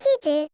퀴즈.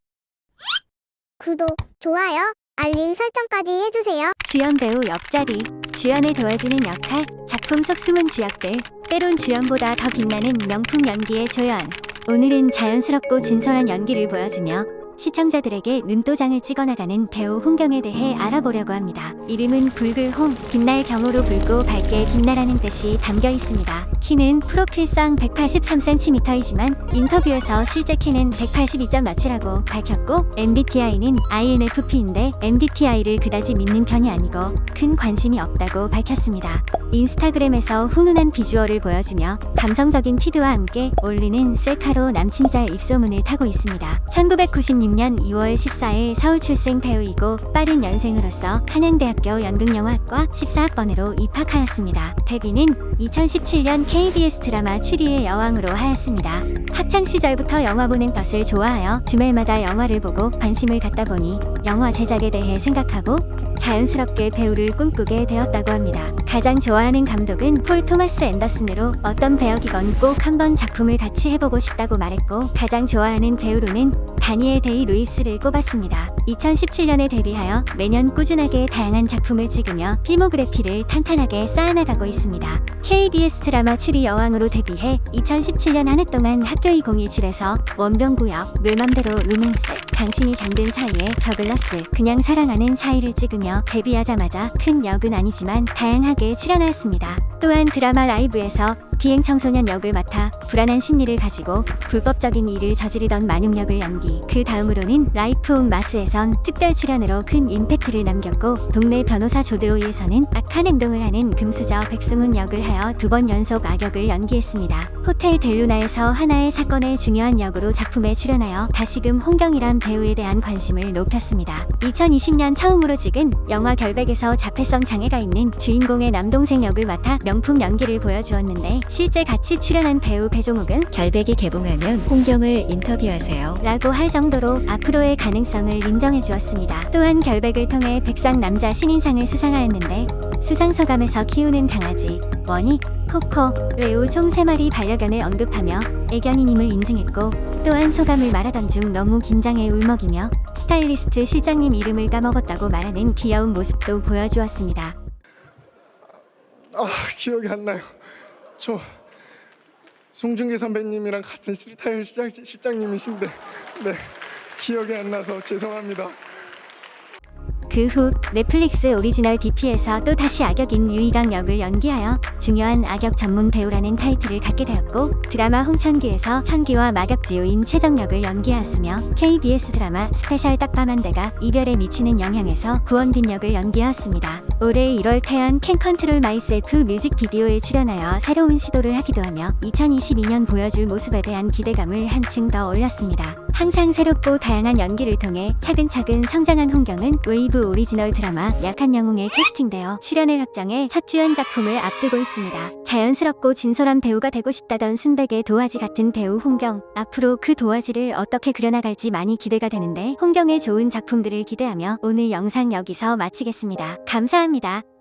구독, 좋아요, 알림 설정까지 해주세요. 주연 배우 옆자리, 주연을 도와주는 역할, 작품 속 숨은 주역들, 때론 주연보다 더 빛나는 명품 연기의 조연. 오늘은 자연스럽고 진솔한 연기를 보여주며 시청자들에게 눈도장을 찍어나가는 배우 홍경에 대해 알아보려고 합니다. 이름은 붉을 홍, 빛날 경호로 붉고 밝게 빛나라는 뜻이 담겨 있습니다. 키는 프로필상 183cm이지만 인터뷰에서 실제 키는 182.며칠이라고 밝혔고 MBTI는 INFP인데 MBTI를 그다지 믿는 편이 아니고 큰 관심이 없다고 밝혔습니다. 인스타그램에서 훈훈한 비주얼을 보여주며 감성적인 피드와 함께 올리는 셀카로 남친짤 입소문을 타고 있습니다. 1996년 2월 14일 서울 출생 배우이고 빠른 연생으로서 한양대학교 연극영화학과 14학번으로 입학하였습니다. 데뷔는 2017년 KBS 드라마 추리의 여왕으로 하였습니다. 학창 시절부터 영화 보는 것을 좋아하여 주말마다 영화를 보고 관심을 갖다 보니 영화 제작에 대해 생각하고 자연스럽게 배우를 꿈꾸게 되었다고 합니다. 가장 좋아 하는 감독은 폴 토마스 앤더슨으로 어떤 배역이건 꼭 한번 작품을 같이 해보고 싶다고 말했고 가장 좋아하는 배우로는 다니엘 데이 루이스를 꼽았습니다. 2017년에 데뷔하여 매년 꾸준하게 다양한 작품을 찍으며 필모그래피를 탄탄하게 쌓아나가고 있습니다. KBS 드라마 추리 여왕으로 데뷔해 2017년 한 해 동안 학교의 017에서 원병구역, 뇌맘대로 루맨스, 당신이 잠든 사이에 저글러스, 그냥 사랑하는 사이를 찍으며 데뷔하자마자 큰 역은 아니지만 다양하게 출연하였습니다. 또한 드라마 라이브에서 비행 청소년 역을 맡아 불안한 심리를 가지고 불법적인 일을 저지르던 만용 역을 연기. 그 다음으로는 라이프 온 마스에선 특별 출연으로 큰 임팩트를 남겼고 동네 변호사 조드로이에서는 악한 행동을 하는 금수저 백승훈 역을 하여 두 번 연속 악역을 연기했습니다. 호텔 델루나에서 하나의 사건의 중요한 역으로 작품에 출연하여 다시금 홍경이란 배우에 대한 관심을 높였습니다. 2020년 처음으로 찍은 영화 결백에서 자폐성 장애가 있는 주인공의 남동생 역을 맡아 명품 연기를 보여주었는데 실제 같이 출연한 배우 배종욱은 결백이 개봉하면 홍경을 인터뷰하세요. 라고 할 정도로 앞으로의 가능성을 인정해 주었습니다. 또한 결백을 통해 백상 남자 신인상을 수상하였는데 수상 소감에서 키우는 강아지 원희, 코코, 레오 총 3마리 반려견을 언급하며 애견이님을 인증했고 또한 소감을 말하던 중 너무 긴장해 울먹이며 스타일리스트 실장님 이름을 까먹었다고 말하는 귀여운 모습도 보여주었습니다. 아 기억이 안 나요. 저 송중기 선배님이랑 같은 스타일 실장, 실장님이신데 네 기억이 안 나서 죄송합니다. 그 후 넷플릭스 오리지널 DP에서 또 다시 악역인 유이강 역을 연기하여 중요한 악역 전문 배우라는 타이틀을 갖게 되었고 드라마 홍천기에서 천기와 마격지우인 최정 역을 연기하였으며 KBS 드라마 스페셜 딱밤한 대가 이별에 미치는 영향에서 구원빈 역을 연기하였습니다. 올해 1월 태연 캔 컨트롤 마이셀프 뮤직비디오에 출연하여 새로운 시도를 하기도 하며 2022년 보여줄 모습에 대한 기대감을 한층 더 올렸습니다. 항상 새롭고 다양한 연기를 통해 차근차근 성장한 홍경은 웨이브 오리지널 드라마 약한 영웅에 캐스팅되어 출연을 확정해 첫 주연 작품을 앞두고 있습니다. 자연스럽고 진솔한 배우가 되고 싶다던 순백의 도화지 같은 배우 홍경. 앞으로 그 도화지를 어떻게 그려나갈지 많이 기대가 되는데 홍경의 좋은 작품들을 기대하며 오늘 영상 여기서 마치겠습니다. 감사합니다.